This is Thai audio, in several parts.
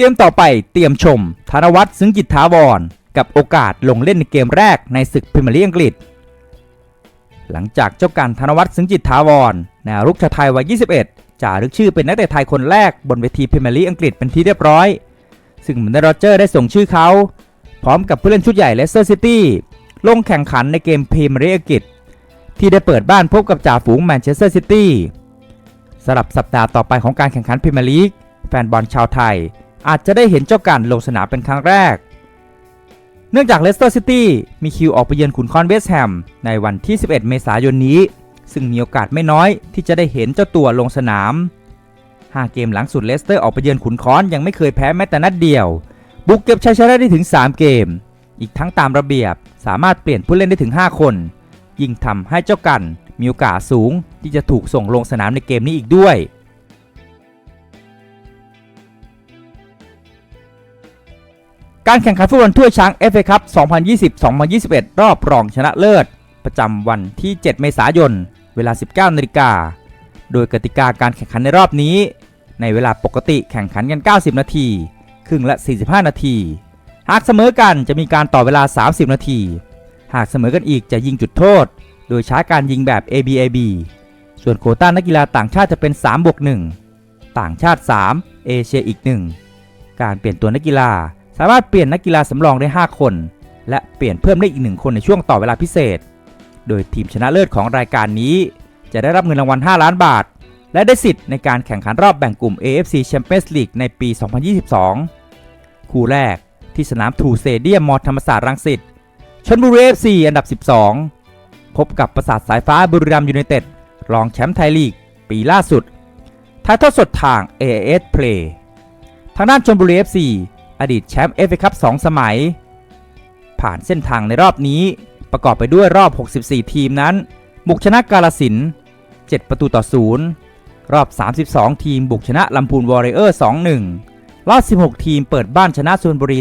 เกมต่อไปเตรียมชม ธนวัฒน์ซึ้งจิตถาวร กับโอกาสลงเล่นในเกมแรกในศึกพรีเมียร์ลีกอังกฤษ หลังจากเจ้ากันธนวัฒน์ซึ้งจิตถาวรแนวรุกชาไทยวัย 21จ่ารึกชื่อเป็นนักเตะไทยคนแรกบนเวทีพรีเมียร์ลีกอังกฤษเป็นที่เรียบร้อย ซึ่งเหมือนดโรเจอร์ได้ส่งชื่อเขา พร้อมกับผู้เล่นชุดใหญ่เลสเตอร์ซิตี้ลงแข่งขันในเกมพรีเมียร์ลีกอังกฤษ ที่ได้เปิดบ้านพบกับจ่าฝูงแมนเชสเตอร์ซิตี้สำหรับสัปดาห์ต่อไปของการแข่งขันพรีเมียร์ลีกแฟนบอลชาวไทย อาจจะได้เห็นเจ้ากันลงสนามเป็นครั้งแรก เนื่องจากเลสเตอร์ซิตี้มีคิวออกไปเยือนขุนคอนเวสต์แฮมในวันที่ 11 เมษายนนี้ ซึ่งมีโอกาสไม่น้อยที่จะได้เห็นเจ้าตัวลงสนาม 5 เกมหลังสุดเลสเตอร์ออกไปเยือนขุนคอนยังไม่เคยแพ้แม้แต่นัดเดียว บุกเก็บชัยชนะได้ถึง 3 เกม อีกทั้งตามระเบียบสามารถเปลี่ยนผู้เล่นได้ถึง 5 คน ยิ่งทำให้เจ้ากันมีโอกาสสูงที่จะถูกส่งลงสนามในเกมนี้อีกด้วย การแข่งขันฟุตบอลถ้วยช้าง FA คัพ2020-2021 รอบรองชนะเลิศ ประจำวันที่ 7 เมษายน เวลา 19นาฬิกา โดยกติกาการแข่งขันในรอบนี้ ในเวลาปกติแข่งขันกัน 90 นาที ครึ่งละ 45 นาที หากเสมอกันจะมีการต่อเวลา 30 นาที หากเสมอกันอีกจะยิงจุดโทษ โดยใช้การยิงแบบ ABAB ส่วนโคต้านักกีฬาต่างชาติจะเป็น 3 บวก 1 ต่างชาติ 3 เอเชียอีก 1 การเปลี่ยนตัวนักกีฬา สามารถเปลี่ยนนักกีฬาสำรองได้ 5 คน และเปลี่ยนเพิ่มได้อีก 1 คนในช่วงต่อเวลาพิเศษ โดยทีมชนะเลิศของรายการนี้ จะได้รับเงินรางวัล 5 ล้านบาท และได้สิทธิ์ในการแข่งขันรอบแบ่งกลุ่ม AFC Champions League ในปี 2022 คู่แรกที่สนามทูเซเดียมมอธรรมศาสตร์รังสิตชนบุรี FC อันดับ 12 พบกับประสาทสายฟ้าบุรีรัมย์ยูไนเต็ดรองแชมป์ไทยลีก ปีล่าสุดถ่ายทอดสดทาง AS Play ทางด้านชนบุรี FC อ อดีตแชมป์เอฟเอคัพ2สมัย ผ่านเส้นทางในรอบนี้ประกอบไปด้วยรอบ 64 ทีมนั้น บุกชนะกาลสิน 7 ประตูต่อ 0 รอบ 32 ทีมบุกชนะลำพูนวอริเออร์ 2-1 รอบ 16 ทีมเปิดบ้านชนะสุนบุรี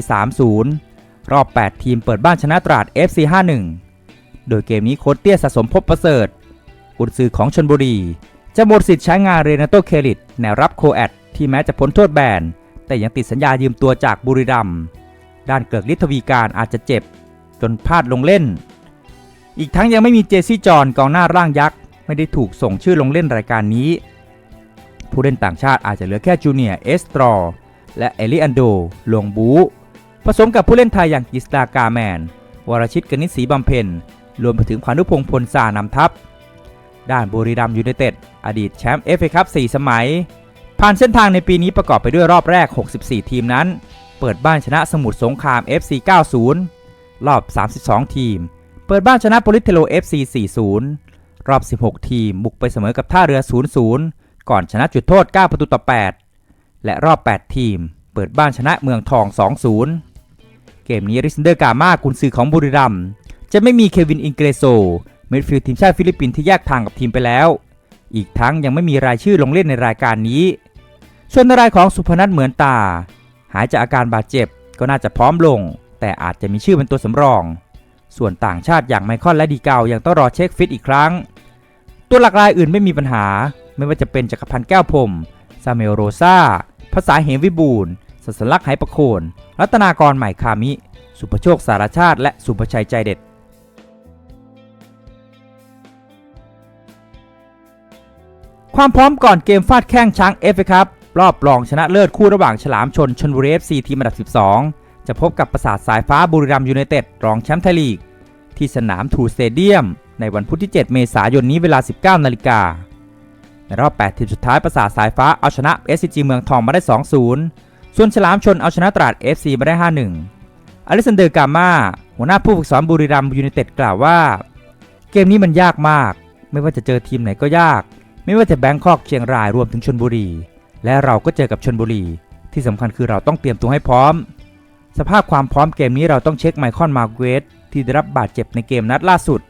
3-0 รอบ 8 ทีมเปิดบ้านชนะตราด FC 5-1 โดยเกมนี้โค้ชเตี้ยสะสมพบประเสริฐกุนซือของชนบุรี จะหมดสิทธิ์ใช้งานเรนโตเคลิตแนวรับโคแอดที่แม้จะพ้นโทษแบน แต่ยังติดสัญญายืมตัวจากบุรีรัมย์ด้านเกิกฤทธวีการอาจจะเจ็บ จนพลาดลงเล่น อีกทั้งยังไม่มีเจซี่จอห์นกองหน้าร่างยักษ์ ไม่ได้ถูกส่งชื่อลงเล่นรายการนี้ ผู้เล่นต่างชาติอาจจะเหลือแค่จูเนียเอสตรอและเอลิอันโดลงบูผสมกับผู้เล่นไทยอย่างกิสตากาแมน วรชิตกนิษฐ์ศรีบำเพ็ญรวมไปถึงพานุพงษ์พลสานำทัพ ด้านบุรีรัมย์ยูไนเต็ด อดีตแชมป์เอฟเอคัพ4สมัย ผ่านเส้นทางในปีนี้ประกอบไปด้วยรอบแรก 64 ทีมนั้น เปิดบ้านชนะสมุทรสงคราม FC 90 รอบ 32 ทีม เปิดบ้านชนะโปลิเทโล FC 40 รอบ 16 ทีม บุกไปเสมอกับท่าเรือ 0-0 ก่อนชนะจุดโทษ 9 ประตูต่อ 8 และรอบ 8 ทีม เปิดบ้านชนะเมืองทอง 2-0 เกมนี้ริสเดอร์กามากุนซือของบุรีรัมย์จะไม่มีเควินอิงเกรโซมิดฟิลด์ทีมชาติฟิลิปปินส์ที่แยกทางกับทีมไปแล้ว อีกทั้งยังไม่มีรายชื่อลงเล่นในรายการนี้ ส่วนรายของสุพนัทเหมือนตา หายจากอาการบาดเจ็บก็น่าจะพร้อมลง แต่อาจจะมีชื่อเป็นตัวสำรอง ส่วนต่างชาติอย่างไมคอนและดีเกายังต้องรอเช็คฟิตอีกครั้ง ตัวหลักรายอื่นไม่มีปัญหา ไม่ว่าจะเป็นจักรพันธ์แก้วพรมซาเมลโรซาภาษาเหมวิบูลสัสลักไหประโคน รัตนากรใหม่คามิ สุภโชคสารชาติ และสุภชัยใจเด็ดความพร้อมก่อนเกมฟาดแข้งช้างเอฟครับ รอบรองชนะเลิศคู่ระหว่างฉลามชนชนบุรีเอฟซีทีมอันดับ 12 จะพบกับประสาทสายฟ้าบุรีรัมยูไนเต็ดรองแชมป์ไทยลีก ที่สนามทูสเตเดียม ในวันพุธที่ 7 เมษายนนี้เวลา 19 นาฬิกาในรอบ 8 ทีมสุดท้ายประสาทสายฟ้าเอาชนะ SCG เมืองทองมาได้ 2-0 ส่วนฉลามชนเอาชนะตราด FC มาได้ 5-1 อเลิสันเดอร์กามาหัวหน้าผู้ฝึกสอนบุรีรัมย์ยูไนเต็ดกล่าวว่า เกมนี้มันยากมาก ไม่ว่าจะเจอทีมไหนก็ยาก ไม่ว่าจะแบงคอกเชียงรายรวมถึงชนบุรี และเราก็เจอกับชนบุรีที่สำคัญคือเราต้องเตรียมตัวให้พร้อม สภาพความพร้อมเกมนี้เราต้องเช็คไมคอนมาเกตที่ได้รับบาดเจ็บในเกมนัดล่าสุด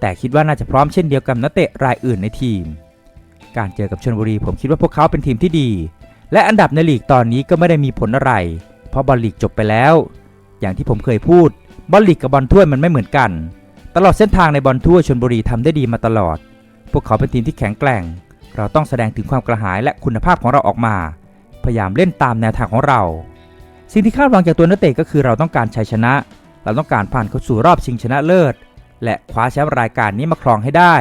แต่คิดว่าน่าจะพร้อมเช่นเดียวกับนักเตะรายอื่นในทีม การเจอกับชนบุรีผมคิดว่าพวกเขาเป็นทีมที่ดี และอันดับในลีกตอนนี้ก็ไม่ได้มีผลอะไร เพราะบอลลีกจบไปแล้ว อย่างที่ผมเคยพูดบอลลีกกับบอลถ้วยมันไม่เหมือนกัน ตลอดเส้นทางในบอลถ้วยชนบุรีทำได้ดีมาตลอด พวกเขาเป็นทีมที่แข็งแกร่ง เราต้องแสดงถึงความกระหายและคุณภาพของเราออกมา พยายามเล่นตามแนวทางของเรา สิ่งที่คาดหวังจากตัวนักเตะก็คือเราต้องการชัยชนะ เราต้องการผ่านเข้าสู่รอบชิงชนะเลิศ และคว้าแชมป์รายการนี้มาครองให้ได้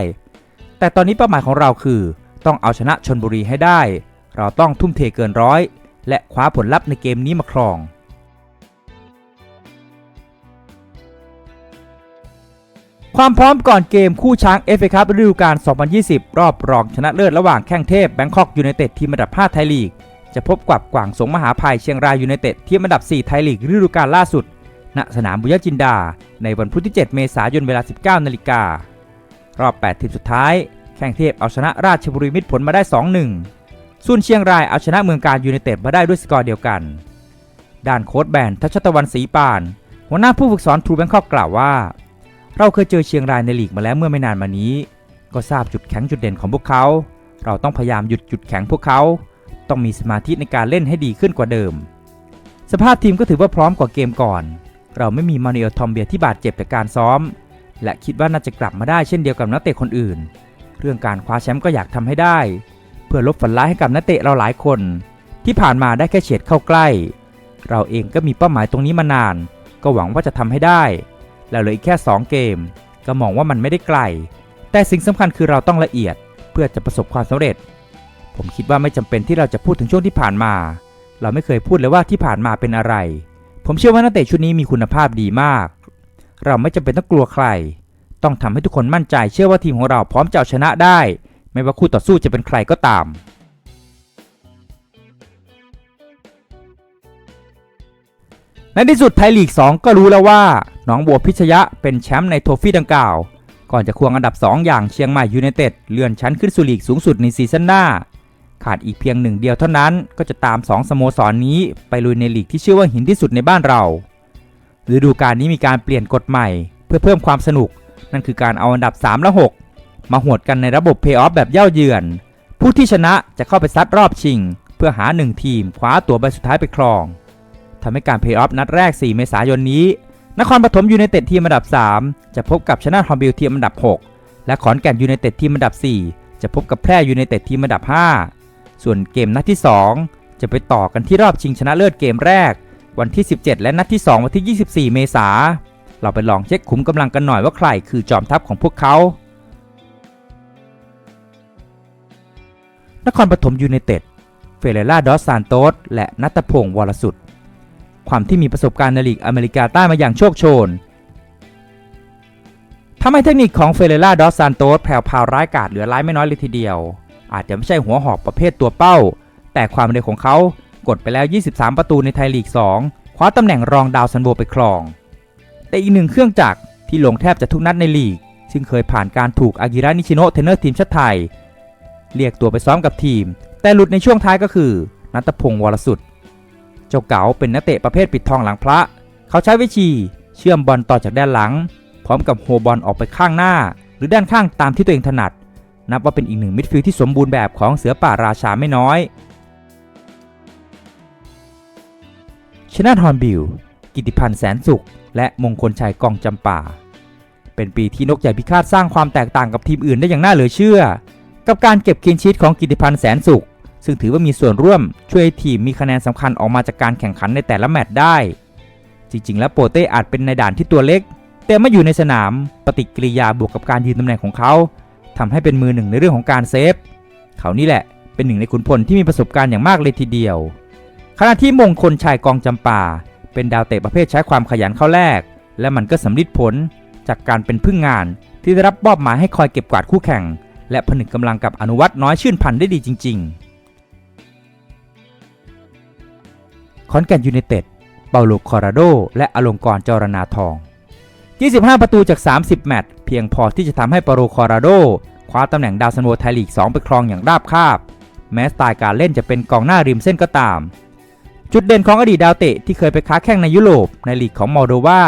แต่ตอนนี้เป้าหมายของเราคือ ต้องเอาชนะชนบุรีให้ได้ เราต้องทุ่มเทเกินร้อย และคว้าผลลัพธ์ในเกมนี้มาครอง ความพร้อมก่อนเกมคู่ช้างเอฟเอคัพฤดูกาล 2020 รอบรองชนะเลิศระหว่างแข้งเทพแบงคอกยูไนเต็ดทีมอันดับ 5 ไทยลีก จะพบกับกวางสงมหาภัยเชียงรายยูไนเต็ดทีมอันดับ 4 ไทยลีกฤดูกาลล่าสุด ณสนามบุญจินดา ในวันพุธที่ 7 เมษายนเวลา 19 นาฬิการอบ 8 ทีมสุดท้าย แข้งเทพเอาชนะราชบุรีมิตรผลมาได้ 2-1 ส่วนเชียงรายเอาชนะเมืองการยูไนเต็ดมาได้ด้วยสกอร์เดียวกัน ด้านโค้ชแบนทัชตะวันศรีปาน หัวหน้าผู้ฝึกสอนทรูแบงคอกกล่าวว่า เราเคยเจอเชียงรายในลีกมาแล้วเมื่อไม่นานมานี้ ก็ทราบจุดแข็งจุดเด่นของพวกเขา เราต้องพยายามหยุดจุดแข็งพวกเขา ต้องมีสมาธิในการเล่นให้ดีขึ้นกว่าเดิม สภาพทีมก็ถือว่าพร้อมกว่าเกมก่อน เราไม่มีมานิเอลทอมเบียที่บาดเจ็บจากการซ้อม และคิดว่าน่าจะกลับมาได้เช่นเดียวกับนักเตะคนอื่น เรื่องการคว้าแชมป์ก็อยากทำให้ได้ เพื่อลบฝันร้ายให้กับนักเตะเราหลายคน ที่ผ่านมาได้แค่เฉียดเข้าใกล้ เราเองก็มีเป้าหมายตรงนี้มานาน ก็หวังว่าจะทำให้ได้ แล้วเหลืออีกแค่ 2 เกม ก็มองว่ามันไม่ได้ไกล แต่สิ่งสำคัญคือเราต้องละเอียดเพื่อจะประสบความสำเร็จ ผมคิดว่าไม่จำเป็นที่เราจะพูดถึงช่วงที่ผ่านมา เราไม่เคยพูดเลยว่าที่ผ่านมาเป็นอะไร ผมเชื่อว่านักเตะชุดนี้มีคุณภาพดีมาก เราไม่จำเป็นต้องกลัวใคร ต้องทำให้ทุกคนมั่นใจ เชื่อว่าทีมของเราพร้อมจะเอาชนะได้ ไม่ว่าคู่ต่อสู้จะเป็นใครก็ตามในที่สุดไทยลีก 2 ก็รู้แล้วว่า น้องบัวพิชยะเป็นแชมป์ในโทฟี่ดังกล่าว ก่อนจะควงอันดับ 2 อย่างเชียงใหม่ยูไนเต็ดเลื่อนชั้นขึ้นสู่ลีกสูงสุดในซีซั่นหน้า ขาดอีกเพียงหนึ่งเดียวเท่านั้นก็จะตาม 2 สโมสรนนี้ไปลุยในลีกที่ชื่อว่าหินที่สุดในบ้านเราฤดูกาลนี้มีการเปลี่ยนกฎใหม่ เพื่อเพิ่มความสนุก นั่นคือการเอาอันดับ 3 และ 6 มาหวดกันในระบบเพย์ออฟแบบเย่าเยือน ผู้ที่ชนะจะเข้าไปซัดรอบชิง เพื่อหา 1 ทีมคว้าตั๋วใบสุดท้ายไปครองทำให้การเพย์ออฟนัดแรก 4 เมษายนนี้ นครปฐมยูไนเต็ดทีมอันดับ 3 จะพบกับชนะทอมบิลทีมอันดับ 6 และขอนแก่นยูไนเต็ดทีมอันดับ 4 จะพบกับแพร่ยูไนเต็ดทีมอันดับ 5 ส่วนเกมนัดที่ 2 จะไปต่อกันที่รอบชิงชนะเลิศเกมแรก วันที่ 17 และนัดที่ 2 วันที่ 24 เมษาเราไปลองเช็คขุมกำลังกันหน่อยว่าใครคือจอมทัพของพวกเขา นครปฐมยูไนเต็ด เฟเรล่าดอสซานโตสและนัตพงศ์วรสุด ความที่มีประสบการณ์ในลีกอเมริกาใต้มาอย่างโชคโชนทำให้เทคนิคของเฟเรล่าดอสซานโตสแผ่วพาวร้ายกาจเหลือร้ายไม่น้อยเลยทีเดียว อาจจะไม่ใช่หัวหอกประเภทตัวเป้า แต่ความเร็วของเขากดไปแล้ว 23 ประตูในไทยลีก 2 คว้าตำแหน่งรองดาวซันโบไปครอง แต่อีกหนึ่งเครื่องจักรที่ลงแทบจะทุกนัดในลีก ซึ่งเคยผ่านการถูกอากิระนิชิโนะเทนเนอร์ทีมชาติไทย เรียกตัวไปซ้อมกับทีม แต่หลุดในช่วงท้ายก็คือ นัตพงศ์วรสุดเจ้าเก๋าเป็นนักเตะประเภทปิดทองหลังพระ เขาใช้วิธีเชื่อมบอลต่อจากด้านหลัง พร้อมกับโฮบอลออกไปข้างหน้า หรือด้านข้างตามที่ตัวเองถนัด นับว่าเป็นอีกหนึ่งมิดฟิลด์ที่สมบูรณ์แบบของเสือป่าราชาไม่น้อยชนะทอนบิล กิติพันธ์แสนสุข และมงคลชัยกองจำป่า เป็นปีที่นกใหญ่พิฆาตสร้างความแตกต่างกับทีมอื่นได้อย่างน่าเหลือเชื่อ กับการเก็บคลีนชีตของกิติพันธ์แสนสุข ซึ่งถือว่ามีส่วนร่วมช่วยให้ทีมมีคะแนนสำคัญออกมาจากการแข่งขันในแต่ละแมตช์ได้ จริง ๆ แล้วโปเต้อาจเป็นในด่านที่ตัวเล็ก แต่มาอยู่ในสนามปฏิกิริยาบวกกับการยืนตำแหน่งของเขาทำให้เป็นมือหนึ่งในเรื่องของการเซฟ เขานี่แหละเป็นหนึ่งในขุนพลที่มีประสบการณ์อย่างมากเลยทีเดียว ขณะที่มงคลชัยกองจำป่า เป็นดาวเตะประเภทใช้ความขยันเข้าแลกและมันก็สำลิดผลจากการเป็นพึ่งงานที่ได้รับมอบหมายให้คอยเก็บกวาดคู่แข่ง และผนึกกำลังกับอนุวัตน้อยชื่นพันธ์ได้ดีจริง ๆ อนแก่นยูเนเต็ด เปาโลคอราโด และอลงกรจรนาทอง 25 ประตูจาก 30 แมตช์เพียงพอที่จะทำให้เปาโลคอราโด คว้าตำแหน่งดาวซันโวไทยลีก 2 ไปครองอย่างราบคาบ แม้สไตล์การเล่นจะเป็นกองหน้าริมเส้นก็ตาม จุดเด่นของอดีตดาวเตะที่เคยไปค้าแข่งในยุโรปในลีกของมอลโดวา